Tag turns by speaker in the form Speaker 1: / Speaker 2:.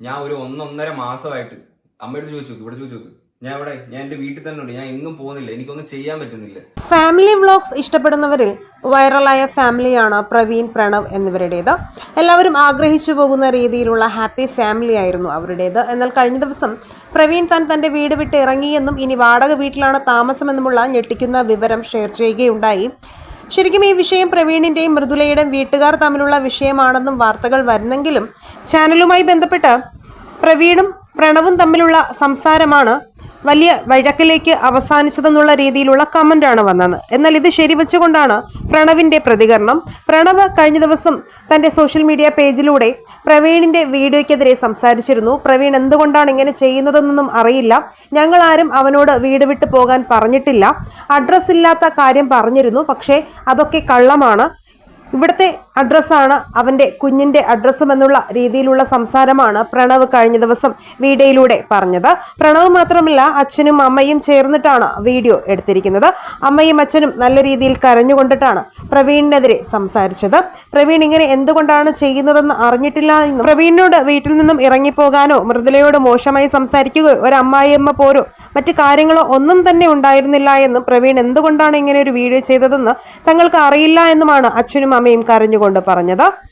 Speaker 1: ഞാൻ ഒരു ഒന്നൊന്നര മാസമായിട്ട് അമ്മയോട് ചോദിച്ചു ഇവിടെ ചോദിച്ചു ഞാൻ ഇവിടെ ഞാൻ എന്റെ വീട്ടിൽ തന്നെ ഉണ്ട് ഞാൻ എങ്ങും പോകുന്നില്ല എനിക്കൊന്നും ചെയ്യാൻ പറ്റുന്നില്ല.
Speaker 2: ഫാമിലി വ്ളോഗ്സ് ഇഷ്ടപ്പെടുന്നവരിൽ വൈറലായ ഫാമിലിയാണ് പ്രവീൺ പ്രണവ് എന്നിവരുടേത്. എല്ലാവരും ആഗ്രഹിച്ചു പോകുന്ന രീതിയിലുള്ള ഹാപ്പി ഫാമിലി ആയിരുന്നു അവരുടേത്. എന്നാൽ കഴിഞ്ഞ ദിവസം പ്രവീൺ താൻ തന്റെ വീട് വിട്ട് ഇറങ്ങിയെന്നും ഇനി വാടക വീട്ടിലാണ് താമസമെന്നുമുള്ള ഞെട്ടിക്കുന്ന വിവരം ഷെയർ ചെയ്യുകയുണ്ടായി. ശരിക്കും ഈ വിഷയം പ്രവീണിന്റെയും മൃദുലയുടെയും വീട്ടുകാർ തമ്മിലുള്ള വിഷയമാണെന്നും വാർത്തകൾ വരുന്നെങ്കിലും ചാനലുമായി ബന്ധപ്പെട്ട് പ്രവീണും പ്രണവും തമ്മിലുള്ള സംസാരമാണ് വലിയ വഴക്കിലേക്ക് അവസാനിച്ചതെന്നുള്ള രീതിയിലുള്ള കമന്റാണ് വന്നത്. എന്നാൽ ഇത് ശരിവെച്ചുകൊണ്ടാണ് പ്രണവിന്റെ പ്രതികരണം. പ്രണവ് കഴിഞ്ഞ ദിവസം തന്റെ സോഷ്യൽ മീഡിയ പേജിലൂടെ പ്രവീണിന്റെ വീഡിയോയ്ക്കെതിരെ സംസാരിച്ചിരുന്നു. പ്രവീൺ എന്തുകൊണ്ടാണ് ഇങ്ങനെ ചെയ്യുന്നതെന്നൊന്നും അറിയില്ല. ഞങ്ങൾ ആരും അവനോട് വീട് വിട്ടു പോകാൻ പറഞ്ഞിട്ടില്ല. അഡ്രസ്സ് ഇല്ലാത്ത കാര്യം പറഞ്ഞിരുന്നു. പക്ഷേ അതൊക്കെ കള്ളമാണ്. ഇവിടുത്തെ അഡ്രസ്സാണ് അവന്റെ കുഞ്ഞിന്റെ അഡ്രസ്സും എന്നുള്ള രീതിയിലുള്ള സംസാരമാണ് പ്രണവ് കഴിഞ്ഞ ദിവസം വീഡിയോയിലൂടെ പറഞ്ഞത്. പ്രണവ് മാത്രമല്ല അച്ഛനും അമ്മയും ചേർന്നിട്ടാണ് വീഡിയോ എടുത്തിരിക്കുന്നത്. അമ്മയും അച്ഛനും നല്ല രീതിയിൽ കരഞ്ഞുകൊണ്ടിട്ടാണ് പ്രവീണിനെതിരെ സംസാരിച്ചത്. പ്രവീൺ ഇങ്ങനെ എന്തുകൊണ്ടാണ് ചെയ്യുന്നതെന്ന് അറിഞ്ഞിട്ടില്ല എന്ന് പ്രവീണിനോട് വീട്ടിൽ നിന്നും ഇറങ്ങിപ്പോകാനോ മൃദുലയോട് മോശമായി സംസാരിക്കുകയോ ഒരു അമ്മായിയമ്മ പോരോ മറ്റു കാര്യങ്ങളോ ഒന്നും തന്നെ ഉണ്ടായിരുന്നില്ല എന്നും പ്രവീൺ എന്തുകൊണ്ടാണ് ഇങ്ങനെ ഒരു വീഡിയോ ചെയ്തതെന്ന് തങ്ങൾക്ക് അറിയില്ല എന്നുമാണ് അച്ഛനും അമ്മയും കരഞ്ഞുകൊണ്ട് പറഞ്ഞത്.